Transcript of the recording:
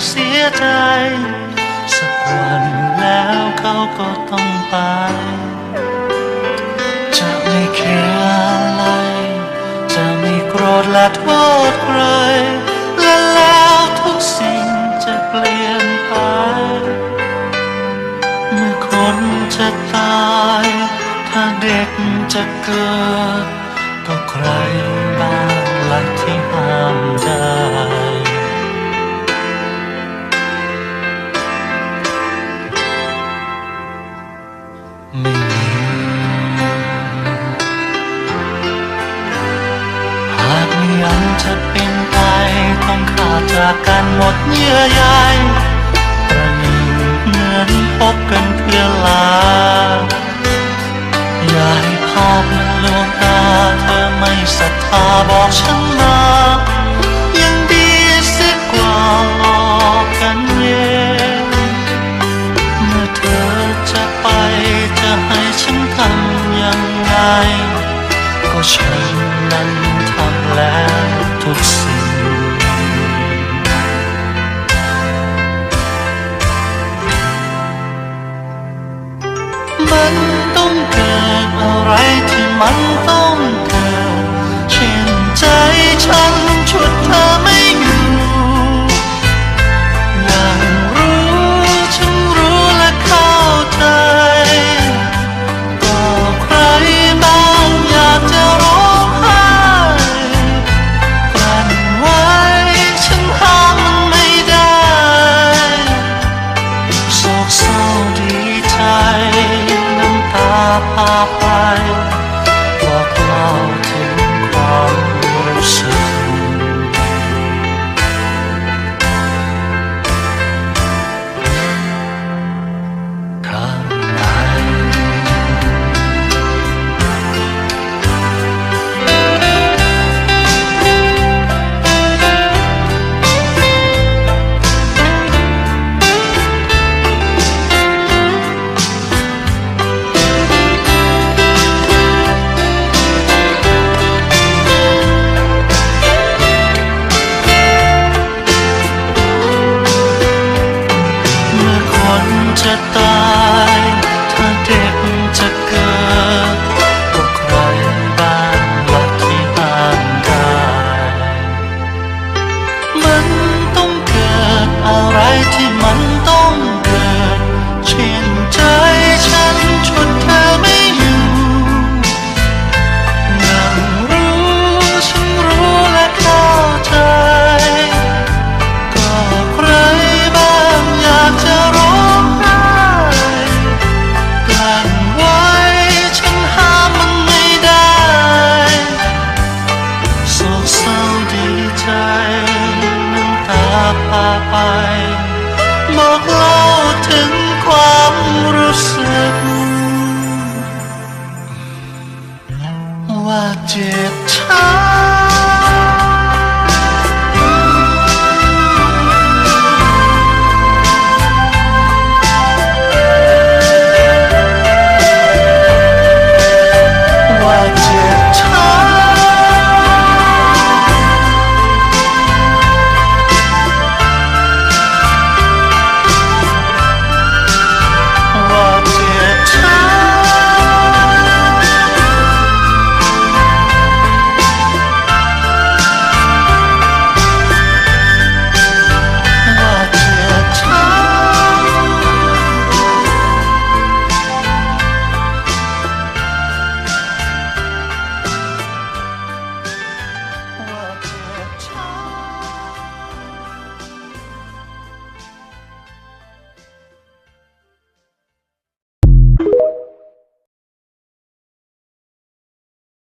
ใจ สักวันแล้วเขาก็ต้องไป จะไม่แคร์อะไร จะไม่โกรธและโทษใครและแล้วทุกสิ่งจะเปลี่ยนไปเมื่อคนจะตาย ถ้าเด็กจะเกิด ก็ใครบ้างล่ะที่ห้ามได้ ยังจะเป็นไปต้องขาดจากกันหมดเยื่อใยประหนึ่งเหมือนพบกันเพื่อลาอย่าให้ภาพมันลวงตาเธอไม่ศรัทธาบอกฉัน ที่มันต้องเกิดเช่นใจฉันชุดเธอไม่อยู่อยากรู้ฉันรู้และเข้าใจก็ใครบ้างอยากจะร้องไห้กลั้นไว้ฉันห้ามมันไม่ได้โศกเศร้าดีใจน้ำตาพา touch บอกเล่าถึงความรู้สึก ว่าเจ็บช้ำ